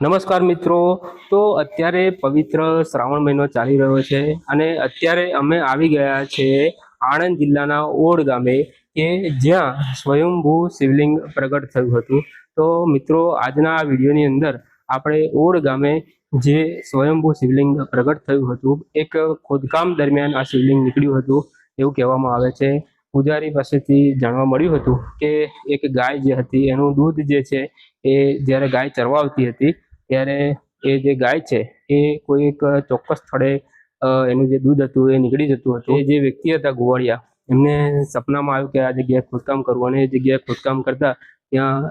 નમસ્કાર મિત્રો. તો અત્યારે પવિત્ર શ્રાવણ મહિનો ચાલી રહ્યો છે અને અત્યારે અમે આવી ગયા છે આણંદ જિલ્લાના ઓડ ગામે કે જ્યાં સ્વયંભૂ શિવલિંગ પ્રગટ થયું હતું. તો મિત્રો, આજના વિડીયોની અંદર આપણે ઓડ ગામે જે સ્વયંભૂ શિવલિંગ પ્રગટ થયું હતું, એક ખોદકામ દરમિયાન આ શિવલિંગ નીકળ્યું હતું એવું કહેવામાં આવે છે. પૂજારી પાસેથી જાણવા મળ્યું હતું કે એક ગાય જે હતી, એનું દૂધ જે છે, એ જ્યારે ગાય ચરવા આવતી હતી, ત્યારે એ જે ગાય છે, એ કોઈ એક ચોક્કસ સ્થળે એનું જે દૂધ હતું, એ નીકળી જતું હતું. એ જે વ્યક્તિ હતા ગોવાળિયા, એમને સપનામાં આવ્યું કે આ જગ્યાએ ખોદકામ કરવું અને એ જગ્યાએ ખોદકામ કરતા ત્યાં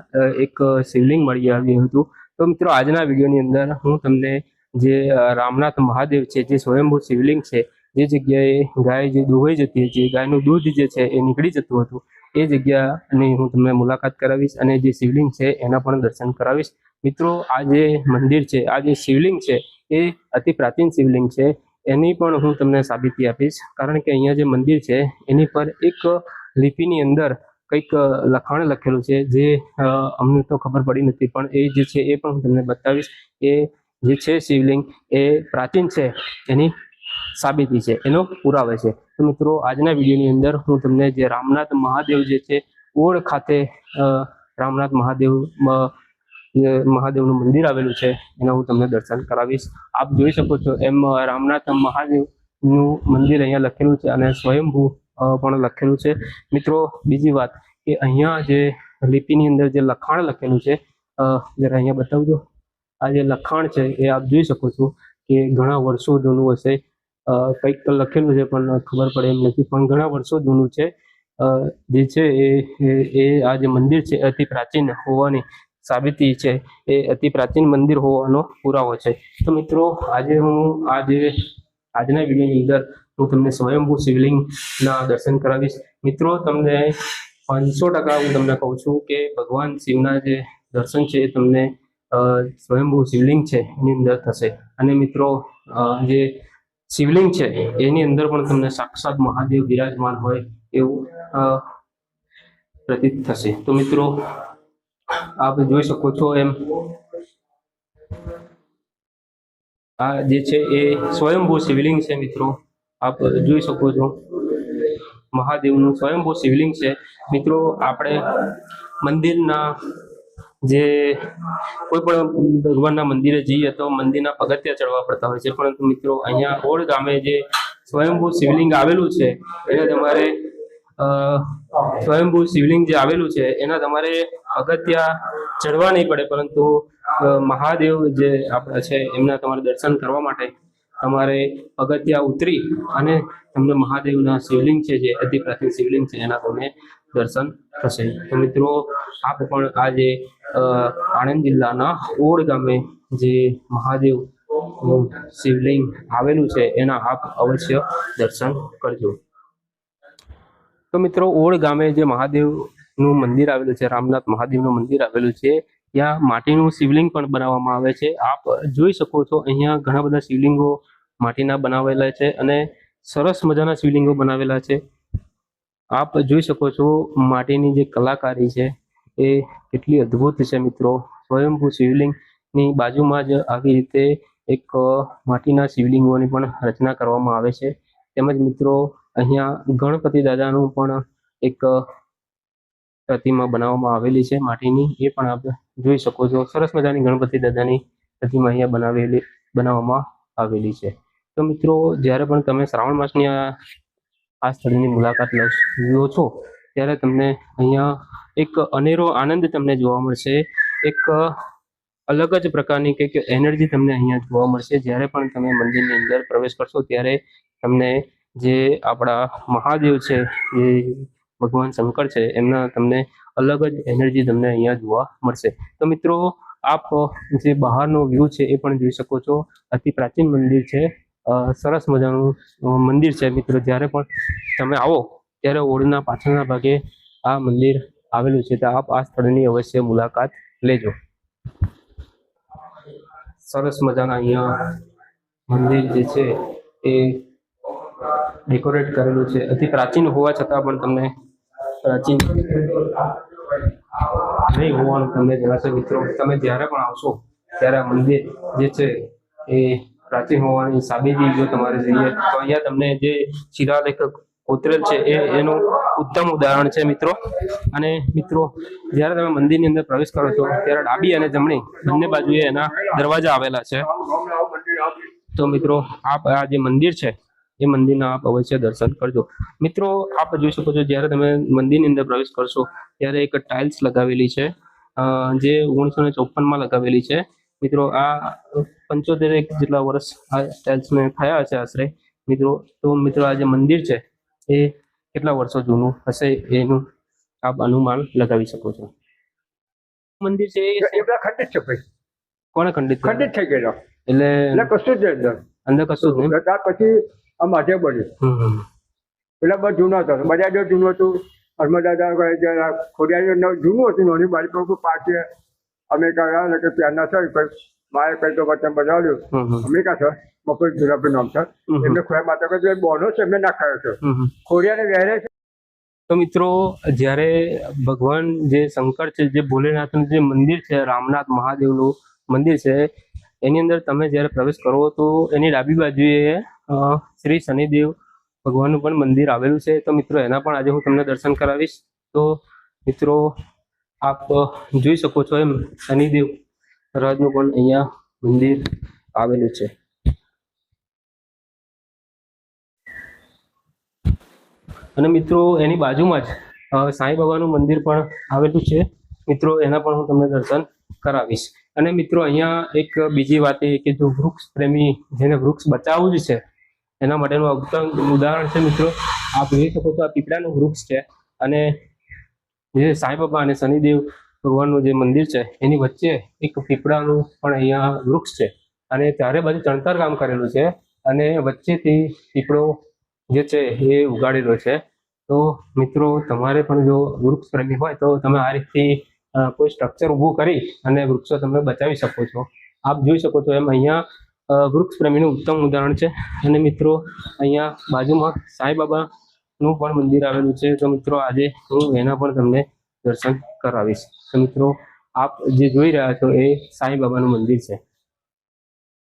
એક શિવલિંગ મળી આવ્યું હતું. તો મિત્રો, આજના વિડીયોની અંદર હું તમને જે રામનાથ મહાદેવ છે, જે સ્વયંભૂ શિવલિંગ છે જે જગ્યાએ ગાય જે દુહાઈ જતી હતી ગાયનું દૂધ જે છે એ નીકળી જતું હતું. એ જગ્યાની હું તમને મુલાકાત કરાવીશ અને જે શિવલિંગ છે એના પણ દર્શન કરાવીશ. મિત્રો, આ જે મંદિર છે, આ જે શિવલિંગ છે, એ અતિ પ્રાચીન શિવલિંગ છે. એની પણ હું તમને સાબિતી આપીશ. કારણ કે અહીંયા જે મંદિર છે, એની પર એક લિપિની અંદર કંઈક લખાણ લખેલું છે, જે અમને તો ખબર પડી નથી, પણ એ જે છે એ પણ હું તમને બતાવીશ. એ જે છે શિવલિંગ, એ પ્રાચીન છે. એની સાબિતી છે, એનો પુરાવે છે. તો મિત્રો, આજના વિડીયોની અંદર હું તમને જે રામનાથ મહાદેવ જે છે ઓળ ખાતે રામનાથ મહાદેવ મહાદેવનું મંદિર આવેલું છે, એના હું તમને દર્શન કરાવીશ. આપ જોઈ શકો છો, એમ, રામનાથ મહાદેવનું મંદિર અહીંયા લખેલું છે અને સ્વયંભૂ પણ લખેલું છે. મિત્રો, બીજી વાત કે અહીંયા જે લિપિની અંદર જે લખાણ લખેલું છે જરા અહીંયા બતાવજો. આ જે લખાણ છે, એ આપ જોઈ શકો છો કે ઘણા વર્ષો જૂનું હશે. કંઈક તો લખેલું છે, પણ ખબર પડે એમ નથી. પણ ઘણા વર્ષો જૂનું છે. જે છે એ, એ- આ જે મંદિર છે, અતિ પ્રાચીન હોવાની સાબિતી છે, એ અતિ પ્રાચીન મંદિર હોવાનો પુરાવો છે. તો મિત્રો, આજે હું આ જે આજના વિડીયોની અંદર હું તમને સ્વયંભૂ શિવલિંગના દર્શન કરાવીશ. મિત્રો, તમને પાંચસો ટકા હું તમને કહું છું કે ભગવાન શિવના જે દર્શન છે એ તમને સ્વયંભૂ શિવલિંગ છે, એની અંદર થશે. અને મિત્રો જે શિવલિંગ છે, એની અંદર પણ તમને સાક્ષાત મહાદેવ બિરાજમાન હોય એવું પ્રતીત થશે. તો મિત્રો, આપ જોઈ શકો છો એમ. આ જે છે એ સ્વયંભૂ શિવલિંગ છે મિત્રો. આપ જોઈ શકો છો. મહાદેવનું સ્વયંભૂ શિવલિંગ છે. મિત્રો, આપણે મંદિરના જે કોઈ પણ ભગવાનના મંદિરે જઈએ તો મંદિરના પગથિયા ચડવા પડતા હોય છે. પરંતુ મિત્રો, અહીંયા ઓળ ગામે જે સ્વયંભૂ શિવલિંગ આવેલું છે, એને તમારે સ્વયંભૂ શિવલિંગ જે આવેલું છે, એના તમારે અગત્ય ચડવા નહીં પડે. પરંતુ મહાદેવ જે આપણા છે, એમના તમારે દર્શન કરવા માટે તમારે અગત્યા ઉતરી અને તમને મહાદેવના શિવલિંગ છે જે અતિ પ્રાચીન શિવલિંગ છે, એના તમને દર્શન થશે. તો મિત્રો, આપ પણ આજે આણંદ જિલ્લાના ઓડ ગામે જે મહાદેવ શિવલિંગ આવેલું છે, એના આપ અવશ્ય દર્શન કરજો. તો મિત્રો ઓળ ગામે જે મહાદેવનું મંદિર આવેલું છે, રામનાથ મહાદેવનું મંદિર આવેલું છે, ત્યાં માટીનું શિવલિંગ પણ બનાવવામાં આવે છે. આપ જોઈ શકો છો, અહીંયા ઘણા બધા શિવલિંગો માટીના બનાવેલા છે અને સરસ મજાના શિવલિંગો બનાવેલા છે. આપ જોઈ શકો છો માટીની જે કલાકારી છે એ કેટલી અદ્ભુત છે મિત્રો. સ્વયંભૂ શિવલિંગની બાજુમાં જ આવી રીતે એક માટીના શિવલિંગોની પણ રચના કરવામાં આવે છે. તેમજ મિત્રો અહીંયા ગણપતિ દાદાનું પણ એક પ્રતિમા બનાવવામાં આવેલી છે માટીની. એ પણ આપ જોઈ શકો છો. સરસ મજાની ગણપતિ દાદાની પ્રતિમા અહીંયા બનાવેલી, બનાવવામાં આવેલી છે. તો મિત્રો, જ્યારે પણ તમે શ્રાવણ માસની આ આ સ્થળની મુલાકાત લો છો. ત્યારે તમને અહીંયા એક અનેરો આનંદ તમને જોવા મળશે. એક અલગ જ પ્રકારની કંઈક એનર્જી તમને અહીંયા જોવા મળશે. જ્યારે પણ તમે મંદિરની અંદર પ્રવેશ કરશો, ત્યારે તમને જે આપણા મહાદેવ છે, જે ભગવાન શંકર છે, એમના તમને અલગ જ એનર્જી તમને અહીંયા જોવા મળશે. તો મિત્રો, આપ જે બહારનો વ્યૂ છે એ પણ જોઈ શકો છો. અતિ પ્રાચીન મંદિર છે. સરસ મજાનું મંદિર છે મિત્રો. જ્યારે પણ તમે આવો, ત્યારે ઓળના પાછળના ભાગે આ મંદિર આવેલું છે. તો આપ આ સ્થળની અવશ્ય મુલાકાત લેજો. સરસ મજાના અહીંયા મંદિર જે છે એ ડેકોરેટ કરેલું છે. અતિ પ્રાચીન હોવા છતાં પણ તમને પ્રાચીન નહીં હોવાનું તમને જણાશે મિત્રો. તમે જ્યારે પણ આવશો, ત્યારે આ મંદિર જે છે એ પ્રાચીન હોવાની સાબિતી જો તમારે જોઈએ, તો અહીંયા તમને જે શિલાલેખ કોતરેલ છે, એ એનું ઉત્તમ ઉદાહરણ છે મિત્રો. અને મિત્રો, જ્યારે તમે મંદિરની અંદર પ્રવેશ કરો છો, ત્યારે ડાબી અને જમણી બંને બાજુએ એના દરવાજા આવેલા છે. તો મિત્રો, આપ આ જે મંદિર છે, એ મંદિરના આપ અવશ્ય દર્શન કરજો. મિત્રો, આપ જોઈ શકો છો, જ્યારે તમે મંદિરની અંદર પ્રવેશ કરશો, ત્યારે એક ટાઇલ્સ લગાવેલી છે જે ઓગણીસો ને ચોપનમાં લગાવેલી છે. મિત્રો, આ પંચોતેર એક જેટલા વર્ષ આ ટાઇલ્સને થયા હશે આશરે. મિત્રો તો મિત્રો આ જે મંદિર છે એ કેટલા વર્ષો જૂનું હશે એનું આપ અનુમાન લગાવી શકો છો? મંદિર છે એ બધા ખંડિત છે ભાઈ. કોને ખંડિત? ખંડિત થઈ ગયેલો. એટલે કશું જ અંદર. અંદર કશું જ નહીં? પછી આ માથે હમ. પેલા બહુ જૂનો હતો. બધા જો જૂનું હતું. હરમદાદા ખોડિયા જૂનું હતું. નાની બારી પર પાછી અમે ને કે પ્યારના છે માએ કઈ તો વચન બનાવ્યું હમ. અમેરિકા છે મફત ગુલાબનું નામ છે. એમને ખોયા માતા કહે બોનો છે મેં નાખાયો છે. ખોડિયાને વહેરે છે તો મિત્રો જ્યારે ભગવાન જે શંકર છે જે ભોલેનાથનું જે મંદિર છે રામનાથ મહાદેવનું મંદિર છે એની અંદર તમે જ્યારે પ્રવેશ કરો તો એની ડાબી બાજુએ શ્રી શનિદેવ ભગવાનનું પણ મંદિર આવેલું છે તો મિત્રો એના પણ આજે હું તમને દર્શન કરાવીશ તો મિત્રો આપ જોઈ શકો છો એમ શનિદેવ મહારાજનું પણ અહીંયા મંદિર આવેલું છે. અને મિત્રો, એની બાજુમાં જ સાંઈ બાબાનું મંદિર પણ આવેલું છે. મિત્રો, એના પણ હું તમને દર્શન કરાવીશ. અને મિત્રો, અહીંયા એક બીજી વાત એ કે જો વૃક્ષ પ્રેમી જેને વૃક્ષ બચાવવું જ છે, એના માટેનું ઉદાહરણ છે મિત્રો. આપ જોઈ શકો છો, આ પીપળાનું વૃક્ષ છે. અને જે સાંઈ બાબા અને શનિદેવ ભગવાનનું જે મંદિર છે, એની વચ્ચે એક પીપળાનું પણ અહીંયા વૃક્ષ છે. અને ચારે બાજુ ચણતર કામ કરેલું છે અને વચ્ચેથી પીપળો જે છે એ ઉગાડેલો છે. તો મિત્રો, તમારે પણ જો વૃક્ષ પ્રેમી હોય તો તમે આ રીતથી કોઈ સ્ટ્રક્ચર ઊભું કરી અને વૃક્ષો તમે બચાવી શકો છો. આપ જોઈ શકો છો એમ અહીંયા વૃક્ષ પ્રેમીનું ઉત્તમ ઉદાહરણ છે. અને મિત્રો, અહીંયા બાજુમાં સાંઈબાબાનું પણ મંદિર આવેલું છે. તો મિત્રો, આજે હું એના પણ તમને દર્શન કરાવીશ. મિત્રો આપ જે જોઈ રહ્યા છો એ સાંઈ બાબાનું મંદિર છે.